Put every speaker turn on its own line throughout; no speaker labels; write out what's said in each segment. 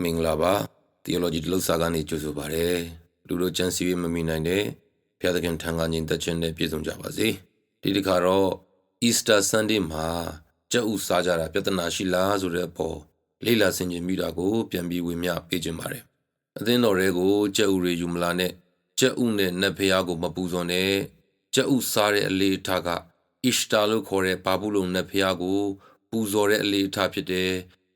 မင်္ဂလာပါ theology တလုတ်စာကနေကြိုဆိုပါရစေလူတို့ကျမ်းစီရေးမမိနိုင်တဲ့ဘုရားသခင်ထံကညီသက်ခြင်းနဲ့ပြည့်စုံကြပါစေဒီတစ်ခါတော့ Easter Sunday မှာကြက်ဥစားကြတာပြဿနာရှိလားဆိုတဲ့အပေါ်လေ့လာဆင်ခြင်မိတာကို ပြန်ပြီးဝေမျှပေးခြင်းပါတယ်အသင်းတော်တွေကိုကြက်ဥတွေယူမလာနဲ့ကြက်ဥနဲ့နတ်ဖျားကိုမပူဇော်နဲ့ကြက်ဥစားတဲ့အလေးထားက Easter လို့ခေါ်တဲ့ဘာဘူးလုံနတ်ဖျားကို ပူဇော်တဲ့အလေးထားဖြစ်တယ်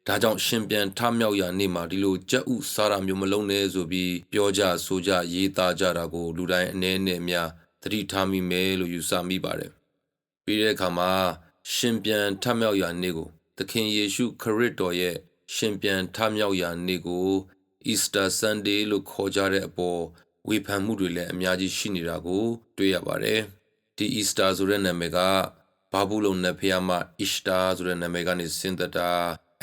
ဒါကြောင့်ရှင်ပြန်ထမြောက်ရာနေ့မှာဒီလိုကြက်ဥစားတာမျိုးမလုံးနဲ့ဆိုပြီးပြောကြဆိုကြရေးသားကြတာကိုလူတိုင်းအနည်းနဲ့များသတိထားမိမယ်လို့ယူဆမိပါတယ်။ပြီးတဲ့အခါမှာရှင်ပြန်ထမြောက်ရာနေ့ကိုသခင်ယေရှုခရစ်တော်ရဲ့ရှင်ပြန်ထမြောက်ရာနေ့ကို Easter Sunday လို့ခေါ်ကြတဲ့အပေါ်ဝေဖန်မှုတွေလည်းအများကြီးရှိနေတာကို တွေ့ရပါတယ်။ဒီ Easter ဆိုတဲ့နာမည်ကဘာဘူးလုံနတ်ဖျားမ Easter ဆိုတဲ့နာမည်ကနေဆင်းသက်တာ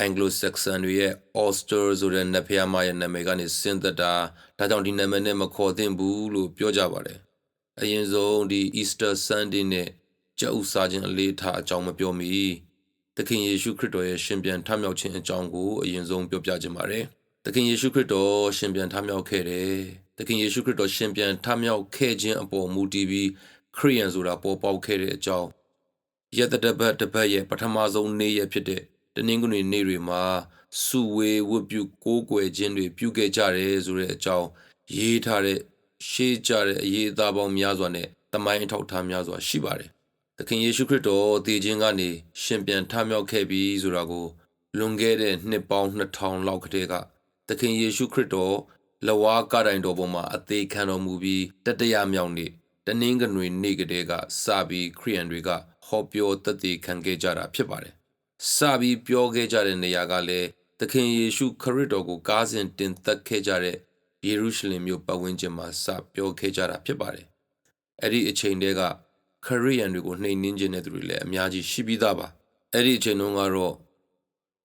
Anglo-Saxon တွေရဲ့ Ulster ဆိုတဲ့နတ်ဖျားမရဲ့နာမည်ကနေဆင်းသက်တာဒါကြောင့်ဒီနာမည်နဲ့မခေါ်သင့်ဘူးလို့ပြောကြပါတယ်။အရင်ဆုံးဒီ Easter Sunday နဲ့ကြောက်ဥစားခြင်းအလေးထားအကြောင်းမပြောမီသခင်ယေရှုခရစ်တော်ရဲ့ရှင်ပြန်ထမြောက်ခြင်းအကြောင်းကိုအရင်ဆုံးပြောပြခြင်းပါတယ်။သခင်ယေရှုခရစ်တော်ရှင်ပြန်ထမြောက်ခဲ့တယ်။သခင်ယေရှုခရစ်တော်ရှင်ပြန်ထမြောက်ခဲ့ခြင်းအပေါ်မူတည်ပြီးခရိယန်ဆိုတာပေါ်ပေါက်ခဲ့တဲ့အကြောင်းယတတပတ်တပတ်ရဲ့ပထမဆုံးနေ့ရက်ဖြစ်တဲ့ တနင်္ဂနွေနေ့တွေမှာစုဝေဝတ်ပြုကိုးကွယ်ခြင်းတွေပြုခဲ့ကြတယ်ဆိုတဲ့အကြောင်းရေးထားတဲ့ရှေးကြတဲ့အရေးအသားပေါင်းများစွာနဲ့တမိုင်းအထောက်ထားများစွာရှိပါတယ်။သခင်ယေရှုခရစ်တော်တည်ခြင်းကနေရှင်ပြန်ထမြောက်ခဲ့ပြီဆိုတာကိုလွန်ခဲ့တဲ့နှစ်ပေါင်း2000လောက်ကတည်းကသခင်ယေရှုခရစ်တော်လဝါကတိုင်တော်ပေါ်မှာအသေးခံတော်မူပြီးတတရမြောက်နေ့တနင်္ဂနွေနေ့ကတည်းကစပြီးခရိယန်တွေကဟောပြောတည်တည်ခံခဲ့ကြတာဖြစ်ပါတယ် စပြီးပြောခဲ့ကြတဲ့နေရာကလည်းသခင်ယေရှုခရစ်တော်ကိုကားစဉ်တင်သက်ခဲ့ကြတဲ့ယေရုရှလင်မြို့ပတ်ဝန်းကျင်မှာစပြောခဲ့ကြတာဖြစ်ပါတယ်။အဲ့ဒီအချိန်တည်းကခရိယန်တွေကိုနှိမ်နင်းခြင်းတဲ့သူတွေလည်းအများကြီးရှိပြီးသားပါ။အဲ့ဒီအချိန်တုန်းကတော့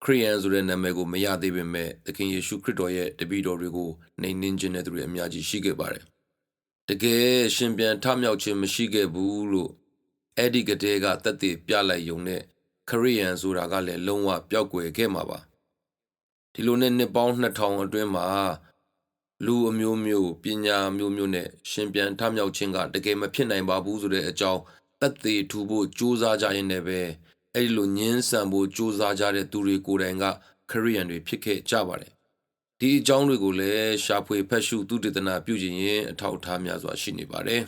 ခရိယန်ဆိုတဲ့နာမည်ကိုမရသေးပေမဲ့သခင်ယေရှုခရစ်တော်ရဲ့တပည့်တော်တွေကိုနှိမ်နင်းခြင်းတဲ့သူတွေအများကြီးရှိခဲ့ပါတယ်။တကယ်ရှင်ပြန်ထမြောက်ခြင်းမရှိခဲ့ဘူးလို့အဲ့ဒီကတည်းကသက်သေပြလိုက်ယုံနဲ့ ခရိယန်ဆိုတာကလည်းလုံးဝပျောက်ကွယ်ခဲ့မှာပါဒီလိုနဲ့နှစ်ပေါင်း2000အတွင်းမှာလူအမျိုးမျိုးပညာမျိုးမျိုးနဲ့ရှင်ပြန်ထမြောက်ခြင်းကတကယ်မဖြစ်နိုင်ပါဘူးဆိုတဲ့အကြောင်းသက်သေထူဖို့ကြိုးစားကြရင်လည်းပဲအဲ့ဒီလိုညင်းဆန်ဖို့ကြိုးစားကြတဲ့သူတွေကိုယ်တိုင်ကခရိယန်တွေဖြစ်ခဲ့ကြပါတယ်ဒီအကြောင်းတွေကိုလည်းရှာဖွေဖတ်ရှုသူတည်တနာပြုခြင်းရင်အထောက်အထားများစွာရှိနေပါတယ်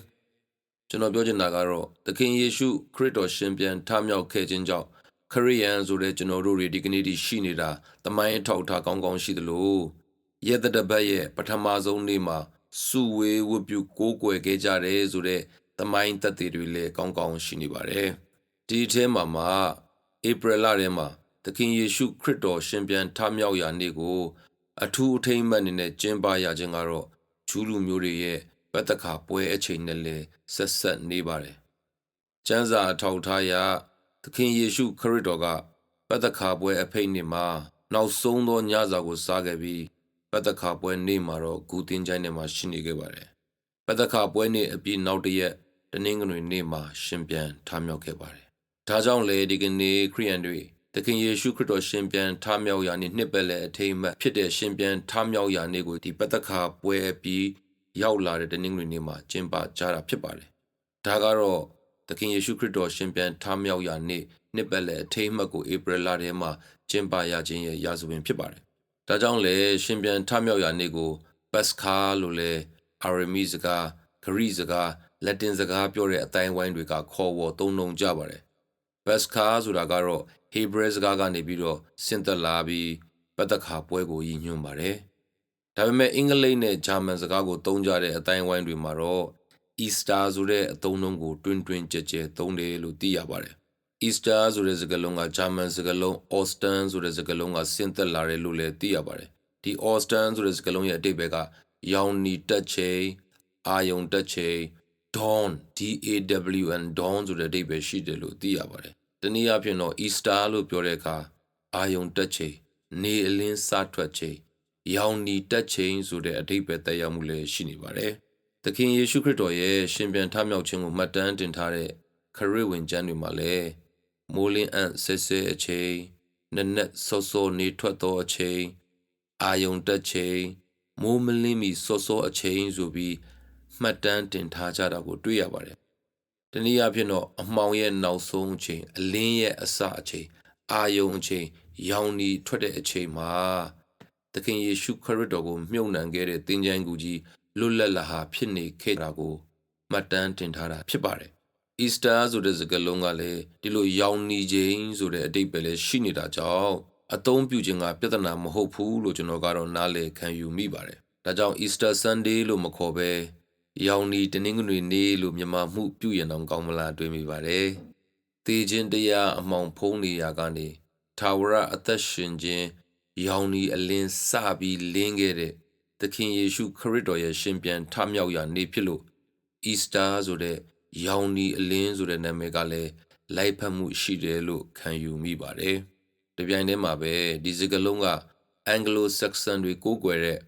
ကျွန်တော်ပြောချင်တာကတော့သခင်ယေရှုခရစ်တော်ရှင်ပြန်ထမြောက်ခဲ့ခြင်းကြောင့် ခရိယန်ဆိုတဲ့ကျွန်တော်တို့တွေဒီကနေ့ဒီရှိနေတာတမိုင်းအထောက်ထားကောင်းကောင်းရှိသလိုယေတတပတ်ရဲ့ပထမဆုံးနေ့မှာစုဝေးဝတ်ပြုကိုးကွယ်ခဲ့ကြတယ်ဆိုတဲ့တမိုင်းသက်သေတွေလည်းကောင်းကောင်းရှိနေပါတယ်ဒီအထဲမှာမှာဧပြီလထဲမှာသခင်ယေရှုခရစ်တော်ရှင်ပြန်ထမြောက်ရာနေ့ကို အထူးအထိမ်းအမှတ်အနေနဲ့ကျင်းပရခြင်းကတော့ဂျူးလူမျိုးတွေရဲ့ပတ္တခါပွဲအချိန်နဲ့လည်းဆက်ဆက်နေပါတယ်ကျမ်းစာအထောက်ထားရာ သခင်ယေရှုခရစ်တော်ကပတ္တခါပွဲအဖိတ်နေ့မှာနောက်ဆုံးသောညစာကိုစားခဲ့ပြီးပတ္တခါပွဲနေ့မှာတော့ဂူတင်ချိုင်းထဲမှာရှိနေခဲ့ပါတယ်။ပတ္တခါပွဲနေ့အပြီးနောက်တရက်တနင်္ဂနွေနေ့မှာရှင်ပြန်ထမြောက်ခဲ့ပါတယ်။ဒါကြောင့်လေဒီကနေ့ခရိယန်တွေသခင်ယေရှုခရစ်တော်ရှင်ပြန်ထမြောက်ရာနေ့နှစ်ပတ်လည်အထိမ်းအမှတ်ဖြစ်တဲ့ရှင်ပြန်ထမြောက်ရာနေ့ကိုဒီပတ္တခါပွဲပြီးရောက်လာတဲ့တနင်္ဂနွေနေ့မှာကျင်းပကြတာဖြစ်ပါတယ်။ဒါကတော့ သခင်ယေရှုခရစ်တော်ရှင်ပြန်ထမြောက်ရာနေ့နှစ်ပတ်လည်အထိမ်းအမှတ်ကိုဧပြီလထဲမှာကျင်းပရခြင်းရဲ့ရာဇဝင်ဖြစ်ပါတယ်။ဒါကြောင့်လည်းရှင်ပြန်ထမြောက်ရာနေ့ကိုပတ်စခါလို့လည်းအာရမီစကားဂရိစကားလက်တင်စကားပြောတဲ့အတိုင်းဝိုင်းတွေကခေါ်ဝေါ်သုံးနှုံကြပါတယ်။ပတ်စခါဆိုတာကတော့ဟေဘရဲစကားကနေပြီးတော့ဆင့်သက်လာပြီးပတ်သက်ခါပွဲကိုရည်ညွှန်းပါတယ်။ဒါပေမဲ့အင်္ဂလိပ်နဲ့ဂျာမန်စကားကိုသုံးကြတဲ့အတိုင်းဝိုင်းတွေမှာတော့ Easter ဆိုတဲ့အသုံးအနှုန်းကို တွင်တွင်ကြဲကြဲသုံးတယ်လို့သိရပါတယ်။ Easter ဆိုတဲ့စကားလုံးကဂျာမန်စကားလုံး Ostern ဆိုတဲ့စကားလုံးကဆင်းသက်လာတယ်လို့လည်းသိရပါတယ်။ဒီ Ostern ဆိုတဲ့စကားလုံးရဲ့အဓိပ္ပာယ်ကရောင်နီတက်ချိန်အာယုံတက်ချိန် dawn d a w n dawn ဆိုတဲ့အဓိပ္ပာယ်ရှိတယ်လို့သိရပါတယ်။တနည်းအားဖြင့်တော့ Easter လို့ပြောတဲ့အခါအာယုံတက်ချိန်နေအလင်းစထွက်ချိန်ရောင်နီတက်ချိန်ဆိုတဲ့အဓိပ္ပာယ်သက်ရောက်မှုလည်းရှိနေပါတယ်။ သခင်ယေရှုခရစ်တော်ရဲ့ရှင်ပြန်ထမြောက်ခြင်းကိုမှတ်တမ်းတင်ထားတဲ့ခရစ်ဝင်ကျမ်းတွေမှာလည်းမိုးလင်းအံ့ဆဲဆဲအချိန်နနက်စောစောနေထွက်သောအချိန်အာယုံတက်ချိန်မိုးမလင်းမီစောစောအချိန်ဆိုပြီးမှတ်တမ်းတင်ထားကြတာကိုတွေ့ရပါတယ်။တနည်းအားဖြင့်တော့အမှောင်ရဲ့နောက်ဆုံးအချိန်အလင်းရဲ့အစအချိန်အာယုံအချိန်ရောင်နီထွက်တဲ့အချိန်မှာသခင်ယေရှုခရစ်တော်ကိုမြုပ်နှံခဲ့တဲ့သင်္ချိုင်းကူကြီး လွတ်လပ်လာဟာဖြစ်နေခဲ့တာကိုမှတ်တမ်းတင်ထားတာဖြစ်ပါတယ်။ Easter ဆိုတဲ့စကားလုံးကလည်းဒီလိုရောင်နီခြင်းဆိုတဲ့အတိတ်ပဲလည်းရှိနေတာကြောင့်အသုံးပြုခြင်းကပြဿနာမဟုတ်ဘူးလို့ကျွန်တော်ကတော့နားလည်ခံယူမိပါတယ်။ဒါကြောင့် Easter Sunday လို့မခေါ်ဘဲရောင်နီတနင်္ဂနွေနေ့လို့မြန်မာမှုပြုရင်တော့ကောင်းမလားတွေးမိပါတယ်။သေခြင်းတရားအမှောင်ဖုံးနေရာကနေထာဝရအသက်ရှင်ခြင်းရောင်နီအလင်းစပြီးလင်းခဲ့တဲ့ သခင်ယေရှုခရစ်တော်ရဲ့ရှင်ပြန်ထမြောက်ရာနေ့ဖြစ်လို့ Easter ဆိုတဲ့ရောင်နီအလင်းဆိုတဲ့နာမည်ကလည်းလိုက်ဖက်မှုရှိတယ်လို့ခံယူမိပါတယ်။ဒီပြိုင်တည်းမှာပဲဒီစကားလုံးက Anglo-Saxon တွေကိုးကွယ်တဲ့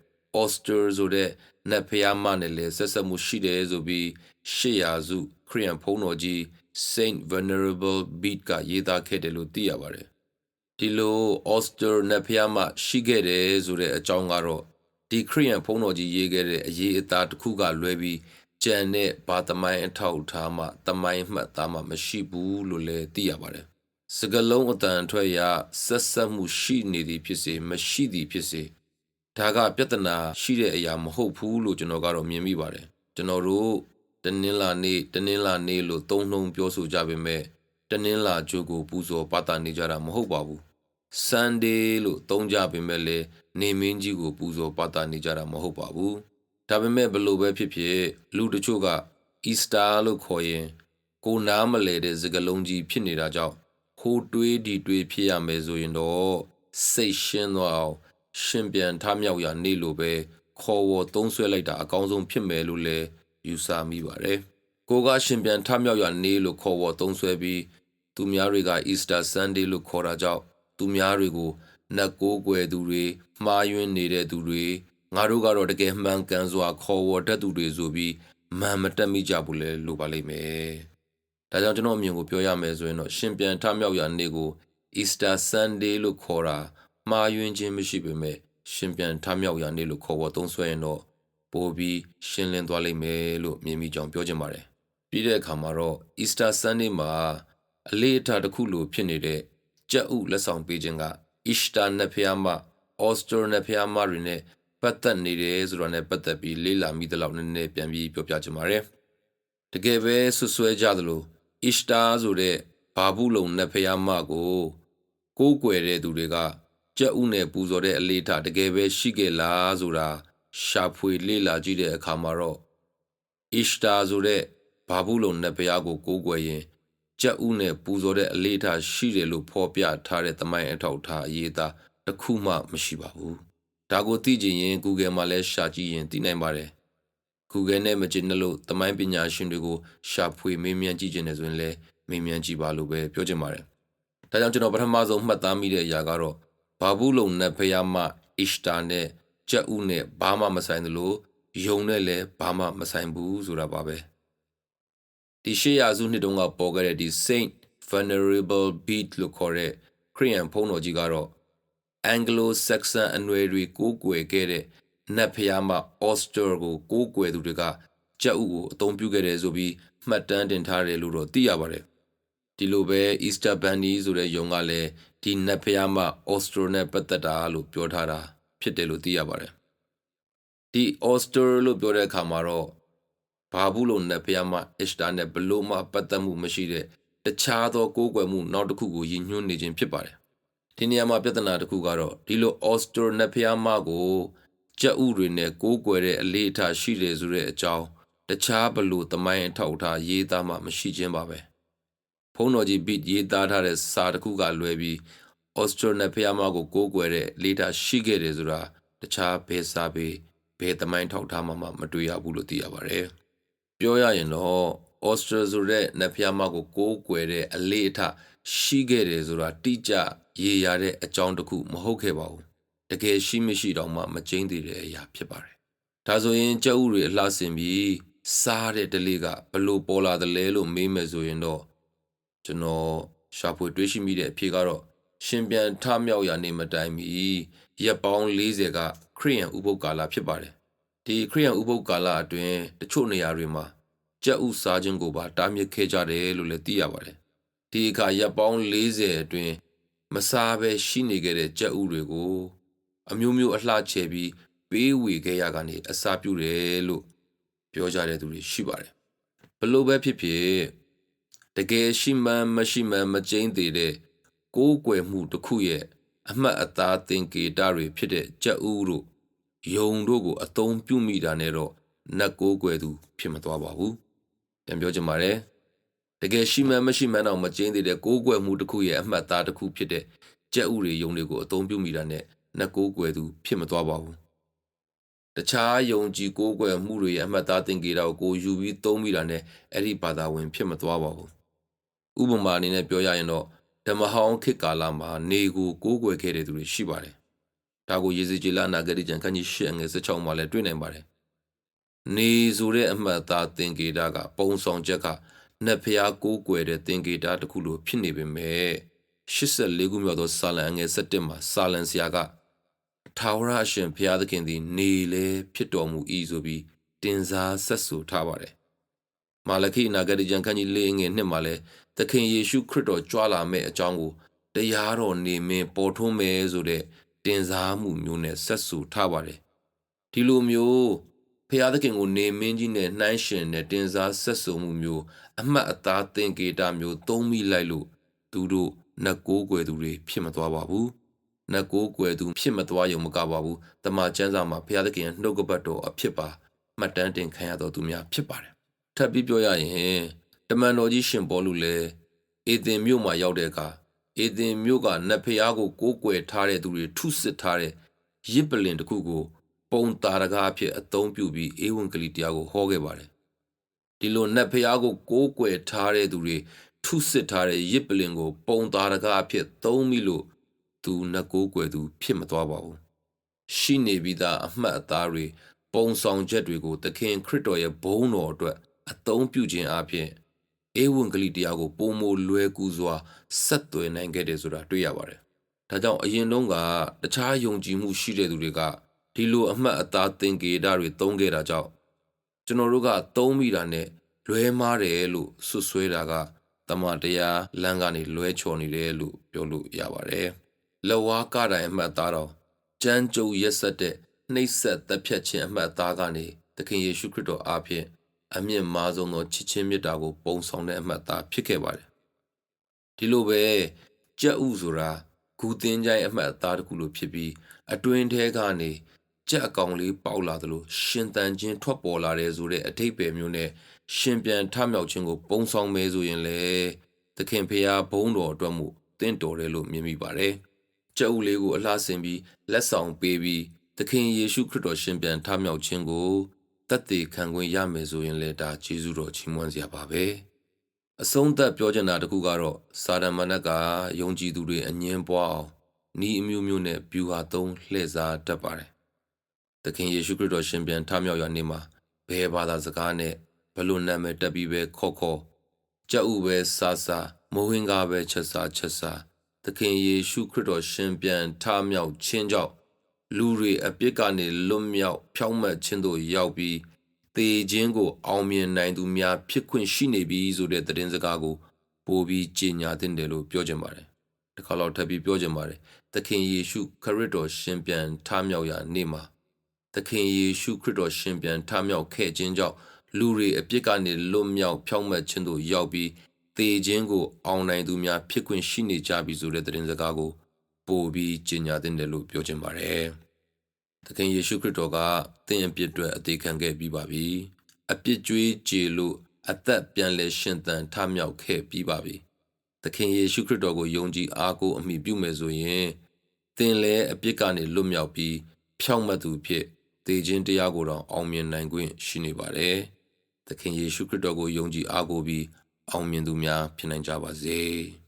Oster ဆိုတဲ့နတ်ဖျားမနဲ့လည်းဆက်ဆက်မှုရှိတယ်ဆိုပြီးရှေ့ရာစုခရိယန်ဖုံးတော်ကြီး Saint Venerable Bede ကရေးသားခဲ့တယ်လို့သိရပါတယ်။ဒီလို Oster နတ်ဖျားမရှိခဲ့တယ်ဆိုတဲ့အကြောင်းကတော့ ဒီခရိယန်ဖုံးတော်ကြီးရေးခဲ့တဲ့အရေးအသားတစ်ခုကလွဲပြီးကြံတဲ့ဘာသမိုင်းအထောက်အထားမှသမိုင်းမှတ်သားမှမရှိဘူးလို့လည်းသိရပါတယ်။စကလုံးအတန်ထွက်ရဆက်ဆက်မှုရှိနေသည်ဖြစ်စေမရှိသည်ဖြစ်စေဒါကပြဿနာရှိတဲ့အရာမဟုတ်ဘူးလို့ကျွန်တော်ကတော့မြင်မိပါတယ်ကျွန်တော်တို့တနင်္လာနေ့တနင်္လာနေ့လို့သုံးနှုံပြောဆိုကြပေမဲ့တနင်္လာကျိုးကိုပူဇော်ပတာနေကြတာမဟုတ်ပါဘူး Sunday လို့သုံးကြပေမဲ့လည်းနေမင်းကြီးကိုပူဇော်ပတာနေကြတာမဟုတ်ပါဘူးဒါပေမဲ့ဘလို့ပဲဖြစ်ဖြစ်လူတချို့က Easter လို့ခေါ်ရင်ကိုနားမလဲတဲ့စကားလုံးကြီးဖြစ်နေတာကြောင့်ဟိုတွေးဒီတွေးဖြစ်ရမယ်ဆိုရင်တော့စိတ်ရှင်းသွားအောင်ရှင်ပြန်ထမြောက်ရာနေ့လိုပဲခေါ်ဝေါ်သုံးဆွဲလိုက်တာအကောင်းဆုံးဖြစ်မယ်လို့လည်းယူဆမိပါတယ်။ကိုကရှင်ပြန်ထမြောက်ရာနေ့လို့ခေါ်ဝေါ်သုံးဆွဲပြီးသူများတွေက Easter Sunday လို့ခေါ်တာကြောင့် သူများတွေကိုနတ်ကိုးကွယ်သူတွေမှားယွင်းနေတဲ့သူတွေငါတို့ကတော့တကယ်မှန်ကန်စွာခေါ်ဝေါ်တတ်သူတွေဆိုပြီးမှန်မတက်မိကြဘူးလေလို့ပါလိမ့်မယ်။ဒါကြောင့်ကျွန်တော်အမြင်ကိုပြောရမယ်ဆိုရင်တော့ရှင်ပြန်ထမြောက်ရာနေ့ကို Easter Sunday လို့ခေါ်တာမှားယွင်းခြင်းမရှိပေမဲ့ရှင်ပြန်ထမြောက်ရာနေ့လို့ခေါ်ဝေါ်သုံးဆွဲရင်တော့ပိုပြီးရှင်းလင်းသွားလိမ့်မယ်လို့မြင်မိကြောင်းပြောချင်ပါတယ်။ပြီးတဲ့အခါမှာတော့ Easter Sunday မှာအလေးအထားတစ်ခုလိုဖြစ်နေတဲ့ ကြက်ဥလက်ဆောင်ပေးခြင်းက Easter နတ်ဖျားမ Oster နတ်ဖျားမတွေနဲ့ပတ်သက်နေတယ်ဆိုတာနဲ့ပတ်သက်ပြီးလေ့လာမိသလောက်နည်းနည်းပြန်ပြီးပြောပြချင်ပါတယ်။တကယ်ပဲဆွဆွဲကြသလို Easter ဆိုတဲ့ဘာဘူးလုံနတ်ဖျားမကိုကိုးကွယ်တဲ့သူတွေကကြက်ဥနဲ့ပူဇော်တဲ့အလေးထားတကယ်ပဲရှိခဲ့လားဆိုတာရှာဖွေလေ့လာကြည့်တဲ့အခါမှာတော့ Easter ဆိုတဲ့ဘာဘူးလုံနတ်ဘုရားကိုကိုးကွယ်ရင် ကြက်ဥနဲ့ပူဇော်တဲ့အလေးထားရှိတယ်လို့ဖော်ပြထားတဲ့သမိုင်းအထောက်အထားအရေးသားတစ်ခုမှမရှိပါဘူး။ဒါကိုသိချင်ရင် Google မှာလည်းရှာကြည့်ရင်သိနိုင်ပါတယ်။ Google နဲ့မကျင်လို့သမိုင်းပညာရှင်တွေကိုရှာဖွေမေးမြန်းကြည့်ခြင်းနဲ့ဆိုရင်လည်းမေးမြန်းကြည့်ပါလို့ပဲပြောချင်ပါတယ်။ဒါကြောင့်ကျွန်တော်ပထမဆုံးမှတ်သားမိတဲ့အရာကတော့ဘာဘူးလုံနဲ့ဖယားမအစ္စတာနဲ့ကြက်ဥနဲ့ဘာမှမဆိုင်သလိုယုံနဲ့လည်းဘာမှမဆိုင်ဘူးဆိုတာပါပဲ ဒီရှေးရာစုနှစ်တုန်းကပေါ်ခဲ့တဲ့ဒီ Saint Venerable Bede လို့ခေါ်တဲ့ခရိယန်ဘုန်းတော်ကြီးကတော့ Anglo-Saxon အနွယ်တွေကိုးကွယ်ခဲ့တဲ့နတ်ဖျားမ Oster ကိုကိုးကွယ်သူတွေကကြက်ဥကိုအသုံးပြုခဲ့တယ်ဆိုပြီးမှတ်တမ်းတင်ထားတယ်လို့တော့သိရပါတယ်ဒီလိုပဲ Easter Bunny ဆိုတဲ့ယုံကလည်းဒီနတ်ဖျားမ Oster နဲ့ပတ်သက်တာလို့ပြောထားတာဖြစ်တယ်လို့သိရပါတယ်ဒီ Oster လို့ပြောတဲ့အခါမှာတော့ ဘာဘူးလို့နတ်ဖျားမ Easter နဲ့ဘလို့မှပတ်သက်မှုမရှိတဲ့တခြားသောကိုးကွယ်မှုနောက်တစ်ခုကိုရည်ညွှန်းနေခြင်းဖြစ်ပါတယ်ဒီနေရာမှာပြဿနာတစ်ခုကတော့ဒီလို Oster နတ်ဖျားမကိုကြက်ဥတွေနဲ့ကိုးကွယ်တဲ့အလေးအထားရှိတယ်ဆိုတဲ့အကြောင်းတခြားဘလို့တမိုင်းအထောက်အထားရေးသားမှမရှိခြင်းပါပဲ။ဖုန်းတော်ကြီးဘစ်ရေးသားထားတဲ့စာတစ်ခုကလွဲပြီးဩစတြေးလျဖျားမကိုကိုးကွယ်တဲ့လေးတာရှိခဲ့တယ်ဆိုတာတခြားဘယ်စာပေဘယ်သမိုင်းထောက်ထားမှမတွေ့ရဘူးလို့သိရပါတယ်။ ပြောရရင်တော့ဩစတြေးလျဆိုတဲ့နဖျားမကိုကိုးကွယ်တဲ့အလေးအထရှိခဲ့တယ်ဆိုတာတိကျရေးရတဲ့အကြောင်းတစ်ခုမဟုတ်ခဲ့ပါဘူး။တကယ်ရှိမရှိတော့မှမကျင်းသေးတဲ့အရာဖြစ်ပါတယ်။ဒါဆိုရင်ကြောက်ဥတွေအလှဆင်ပြီးစားတဲ့ဒလေးကဘလို့ပေါ်လာတယ်လဲလို့မေးမယ်ဆိုရင်တော့ကျွန်တော်ရှာဖွေတွေးရှိမိတဲ့အဖြေကတော့ရှင်ပြန်ထမြောက်ရာနေမတိုင်မီရက်ပေါင်း40ကခရိယန်ဥပုပ်ကာလဖြစ်ပါတယ်ဒီခရိယန်ဥပုပ်ကာလအတွင်းတချို့နေရာတွေမှာ ကြက်ဥစားခြင်းကိုပါတားမြစ်ခဲ့ကြတယ်လို့လည်းသိရပါတယ်ဒီအခါရက်ပေါင်း40အတွင်းမစားဘဲရှိနေခဲ့တဲ့ကြက်ဥတွေကို အမျိုးမျိုးအလှချဲပြီးပေးဝေခဲ့ရကနေအစာပြုတယ်လို့ပြောကြတဲ့သူတွေရှိပါတယ်ဘလို့ပဲဖြစ်ဖြစ်တကယ်ရှိမှန်းမရှိမှန်းမကျိန်းသေးတဲ့ကိုးကွယ်မှုတစ်ခုရဲ့အမှတ်အသားသင်္ကေတတွေဖြစ်တဲ့ကြက်ဥတို့ယုံတို့ကိုအသုံးပြုမိတာနဲ့တော့နတ်ကိုးကွယ်သူဖြစ်မသွားပါဘူး ပြန်ပြောချင်ပါတယ်တကယ်ရှိမှန်းမရှိမှန်းတော့မကျင်းသေးတဲ့ကိုးကွယ်မှုတစ်ခုရဲ့အမှတ်အသားတစ်ခုဖြစ်တဲ့ကြက်ဥတွေယုံတွေကိုအသုံးပြုမိတာနဲ့နတ်ကိုးကွယ်သူဖြစ်မသွားပါဘူးတခြားယုံကြည်ကိုးကွယ်မှုတွေရဲ့အမှတ်သားသင်္ကေတကိုကိုယူပြီးသုံးမိတာနဲ့အဲ့ဒီဘာသာဝင် ဖြစ်မသွားပါဘူးဥပမာအနေနဲ့ပြောရရင်တော့ဓမ္မဟောင်းခေတ်ကာလမှာနေကိုကိုးကွယ်ခဲ့တဲ့သူတွေရှိပါတယ်ဒါကိုယေဇကျေလနာဂရိကျန်ခန်းကြီး၈ငယ်16မှာလည်းတွေ့နိုင်ပါတယ် နေဆိုတဲ့အမှတ်အသားသင်္ကေတကပုံဆောင်ချက်ကနတ်ဖျားကိုးကွယ်တဲ့သင်္ကေတတစ်ခုလိုဖြစ်နေပေမဲ့84ခုမြောက်သောစာလံငယ်7မှာစာလံဆရာကထာဝရအရှင်ဘုရားသခင်သည် နေလေဖြစ်တော်မူ၏ဆိုပြီးတင်စားဆက်ဆူထားပါတယ်။မာလခိနာဂတိကျမ်းခန်းကြီး၄ငယ်နှစ်မှာလည်းသခင်ယေရှုခရစ်တော်ကြွလာမယ့်အကြောင်းကိုတရားတော်နေမင်းပေါ်ထွန်းမယ်ဆိုတဲ့တင်စားမှုမျိုးနဲ့ဆက်ဆူထားပါတယ်။ဒီလိုမျိုး ဖျားသခင်ကိုနေမင်းကြီးနဲ့နှိုင်းရှင်တဲ့တင်စားဆက်ဆူမှုမျိုးအမှတ်အသားသင်္ကေတမျိုးသုံးမိလိုက်လို့သူတို့နတ်ကိုးကွယ်သူတွေဖြစ်မသွားပါဘူး။နတ်ကိုးကွယ်သူဖြစ်မသွားရုံမကပါဘူးတမန်ကျမ်းစာမှာဘုရားသခင်နှုတ်ကပတ်တော်အဖြစ်ပါမှတ်တမ်းတင်ခံရတော်သူများဖြစ်ပါတယ်ထပ်ပြီးပြောရရင်တမန်တော်ကြီးရှင်ဘောလူလည်းအေသင်မြို့မှာရောက်တဲ့အခါအေသင်မြို့ကနတ်ဖျားကိုကိုးကွယ်ထားတဲ့သူတွေထုစစ်ထားတဲ့ရစ်ပလင်တစ်ခုကို ပုံတာရကားအဖြစ်အသုံးပြုပြီးအေဝံဂေလိတရားကိုဟောခဲ့ပါတယ်ဒီလိုနတ်ဖျားကိုကိုးကွယ်ထားတဲ့သူတွေထုစစ်ထားတဲ့ရစ်ပလင်ကို ပုံတာရကားအဖြစ်သုံးပြီးလို့သူနှကိုးကွယ်သူ ဖြစ်မသွားပါဘူးရှိနေပြီးသားအမှတ်အသားတွေပုံဆောင်ချက်တွေကိုသခင်ခရစ်တော်ရဲ့ဘုန်းတော်အတွက်အသုံးပြုခြင်းအပြင်ဧဝံဂေလိတရားကိုပုံမလွယ်ကူစွာဆက်သွယ်နိုင်ခဲ့တယ်ဆိုတာတွေ့ရပါတယ်။ဒါကြောင့်အရင်တုန်းကတခြားယုံကြည်မှုရှိတဲ့သူတွေက ဒီလိုအမှတ်အသားသင်္ကေတတွေသုံးခဲ့တာကြောင့်ကျွန်တော်တို့ကသုံးမိတာနဲ့လွဲမားတယ်လို့ဆွဆွဲတာကတမန်တရားလမ်းကနေလွဲချော်နေတယ်လို့ပြောလို့ရပါတယ်။လဝါကတိုင်အမှတ်သားတော်ကြမ်းကြုတ်ရက်ဆက်တဲ့နှိပ်စက်တပ်ဖြတ်ခြင်းအမှတ်သားကနေသခင်ယေရှုခရစ်တော်အားဖြင့်အမြင့်မားဆုံးသောချစ်ချင်းမေတ္တာကိုပုံဆောင်တဲ့အမှတ်သားဖြစ်ခဲ့ပါတယ်ဒီလိုပဲကြက်ဥဆိုတာဂူသင်းကြိုင်အမှတ်အသားတစ်ခုလိုဖြစ်ပြီးအတွင်းထဲကနေ ကြက်အကောင်လေးပေါက်လာသလိုရှင်တန်ခြင်းထွက်ပေါ်လာတယ်ဆိုတဲ့အထိပ္ပယ်မျိုးနဲ့ရှင်ပြန်ထမြောက်ခြင်းကိုပုံဆောင်မဲဆိုရင်လေသခင်ဖေဟာဘုန်းတော်အတွက်မှုတင့်တော်တယ်လို့မြင်မိပါတယ်။ကြက်ဥလေးကိုအလှဆင်ပြီးလက်ဆောင်ပေးပြီးသခင်ယေရှုခရစ်တော်ရှင်ပြန်ထမြောက်ခြင်းကိုတတ်သိခံခွင့်ရမယ်ဆိုရင်လည်းဒါကျေးဇူးတော်ချီးမွမ်းစရာပါပဲအဆုံးသက်ပြောချင်တာတခုကတော့စာဒမနက်ကယုံကြည်သူတွေအငင်းပွားအောင်ဤအမျိုးမျိုးနဲ့ဗျူဟာသုံးလှည့်စားတတ်ပါတယ် သခင်ယေရှုခရစ်တော်ရှင်ပြန်ထမြောက်ရနေ့မှာဘယ်ဘာသာစကားနဲ့ဘလို့နာမည်တက်ပြီးပဲခေါ်ခေါ်ကြက်ဥပဲစားစားမိုးဟင်းကားပဲချက်စားချက်စားသခင်ယေရှုခရစ်တော်ရှင်ပြန်ထမြောက်ခြင်းကြောင့်လူတွေအပြစ်ကနေလွတ်မြောက်ဖြောင့်မတ်ခြင်းသို့ရောက်ပြီးသေခြင်းကိုအောင်မြင်နိုင်သူများဖြစ်ခွင့်ရှိနေပြီဆိုတဲ့သတင်းစကားကိုပို့ပြီးကြေညာတင်တယ်လို့ပြောချင်ပါတယ်။တစ်ခါတော့ထပ်ပြီးပြောချင်ပါတယ်။သခင်ယေရှုခရစ်တော်ရှင်ပြန်ထမြောက်ရာနေ့မှာ သခင်ယေရှုခရစ်တော်ရှင်ပြန်ထမြောက်ခဲ့ခြင်းကြောင့်လူတွေအပြစ်ကနေလွတ်မြောက်ဖြောင့်မတ်ခြင်းသို့ရောက်ပြီးသေခြင်းကိုအောင်နိုင်သူများဖြစ်ခွင့်ရှိနေကြပြီဆိုတဲ့သတင်းစကားကိုပို့ပြီးကြေညာတင်တယ်လို့ပြောချင်ပါတယ်။သခင်ယေရှုခရစ်တော်ကသင်အပြစ်အတွက်အသေးခံခဲ့ပြီးပါပြီ။အပြစ်ကြွေးကြေလို့အသက်ပြန်လဲရှင်သန်ထမြောက်ခဲ့ပြီးပါပြီ။သခင်ယေရှုခရစ်တော်ကိုယုံကြည်အားကိုးအမိပြုမယ်ဆိုရင်သင်လည်းအပြစ်ကနေလွတ်မြောက်ပြီးဖြောင့်မတ်သူဖြစ် သေခြင်းတရားကိုတော့အောင်မြင်နိုင်ခွင့်ရှိနေပါတယ်။သခင်ယေရှုခရစ်တော်ကိုယုံကြည်အားကိုးပြီးအောင်မြင်သူများဖြစ်နိုင်ကြပါစေ။